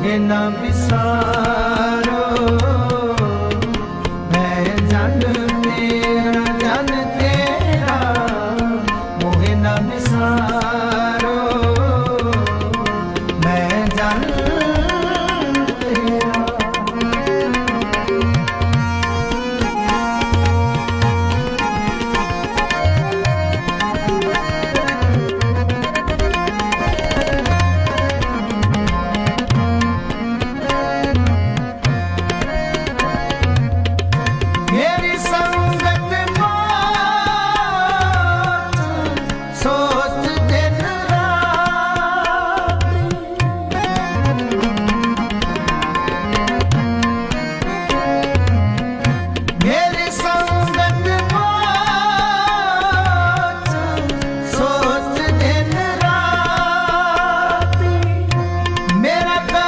ਮੋਹ ਨ ਵਿਸਾਰ